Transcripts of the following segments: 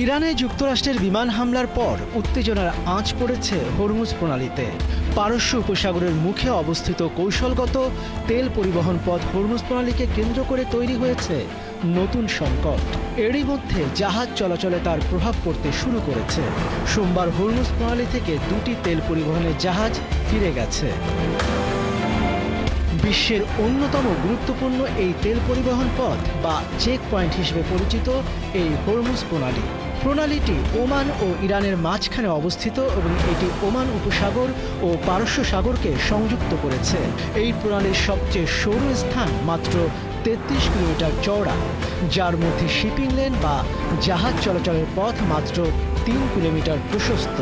ইরানে যুক্তরাষ্ট্রের বিমান হামলার পর উত্তেজনার আঁচ পড়েছে হরমুজ প্রণালীতে। পারস্য উপসাগরের মুখে অবস্থিত কৌশলগত তেল পরিবহন পথ হরমুজ প্রণালীকে কেন্দ্র করে তৈরি হয়েছে নতুন সংকট। এরই মধ্যে জাহাজ চলাচলে তার প্রভাব পড়তে শুরু করেছে। সোমবার হরমুজ প্রণালী থেকে দুটি তেল পরিবহনের জাহাজ ফিরে গেছে। বিশ্বের অন্যতম গুরুত্বপূর্ণ এই তেল পরিবহন পথ বা চেক পয়েন্ট হিসেবে পরিচিত এই হরমুজ প্রণালী। প্রণালীটি ওমান ও ইরানের মাঝখানে অবস্থিত এবং এটি ওমান উপসাগর ও পারস্য সাগরকে সংযুক্ত করেছে। এই প্রণালীর সবচেয়ে সরু স্থান মাত্র তেত্রিশ কিলোমিটার চওড়া, যার মধ্যে শিপিং লেন বা জাহাজ চলাচলের পথ মাত্র তিন কিলোমিটার প্রশস্ত।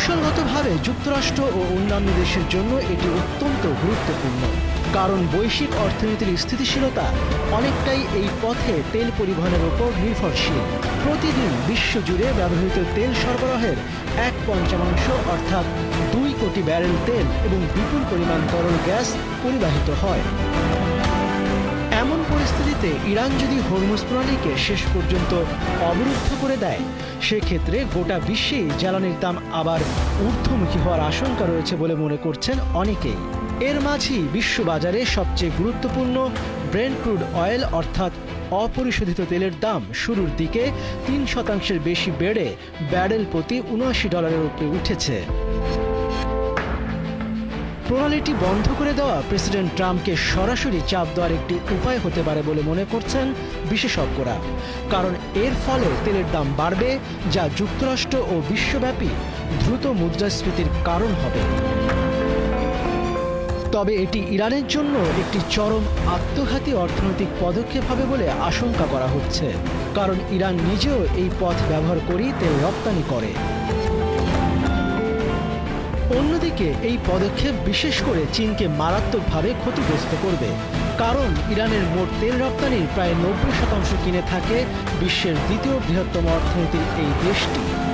কৌশলগতভাবে যুক্তরাষ্ট্র ও অন্যান্য দেশের জন্য এটি অত্যন্ত গুরুত্বপূর্ণ, কারণ বৈশ্বিক অর্থনীতির স্থিতিশীলতা অনেকটাই এই পথে তেল পরিবহনের উপর নির্ভরশীল। প্রতিদিন বিশ্বজুড়ে ব্যবহৃত তেল সরবরাহের এক পঞ্চমাংশ অর্থাৎ দুই কোটি ব্যারেল তেল এবং বিপুল পরিমাণ তরল গ্যাস পরিবাহিত হয়। পরিস্থিতিতে ইরান যদি হরমুজ প্রণালীকে শেষ পর্যন্ত অবরুদ্ধ করে দেয়, সেক্ষেত্রে গোটা বিশ্বেই জ্বালানির দাম আবার ঊর্ধ্বমুখী হওয়ার আশঙ্কা রয়েছে বলে মনে করছেন অনেকেই। এর মাঝেই বিশ্ববাজারে সবচেয়ে গুরুত্বপূর্ণ ব্রেন্ড ক্রুড অয়েল অর্থাৎ অপরিশোধিত তেলের দাম শুরুর দিকে তিন শতাংশের বেশি বেড়ে ব্যারেল প্রতি উনআশি ডলারের উপরে উঠেছে। প্রণালীটি বন্ধ করে দেওয়া প্রেসিডেন্ট ট্রাম্পকে সরাসরি চাপ দেওয়ার একটি উপায় হতে পারে বলে মনে করছেন বিশেষজ্ঞরা। কারণ এর ফলে তেলের দাম বাড়বে, যা যুক্তরাষ্ট্র ও বিশ্বব্যাপী দ্রুত মুদ্রাস্ফীতির কারণ হবে। তবে এটি ইরানের জন্য একটি চরম আত্মঘাতী অর্থনৈতিক পদক্ষেপ হবে বলে আশঙ্কা করা হচ্ছে। কারণ ইরান নিজেও এই পথ ব্যবহার করেই তেল রপ্তানি করে। অন্যদিকে, এই পদক্ষেপ বিশেষ করে চীনকে মারাত্মকভাবে ক্ষতিগ্রস্ত করবে। কারণ, ইরানের মোট তেল রপ্তানির প্রায় নব্বই শতাংশ কিনে থাকে বিশ্বের দ্বিতীয় বৃহত্তম অর্থনীতির এই দেশটি।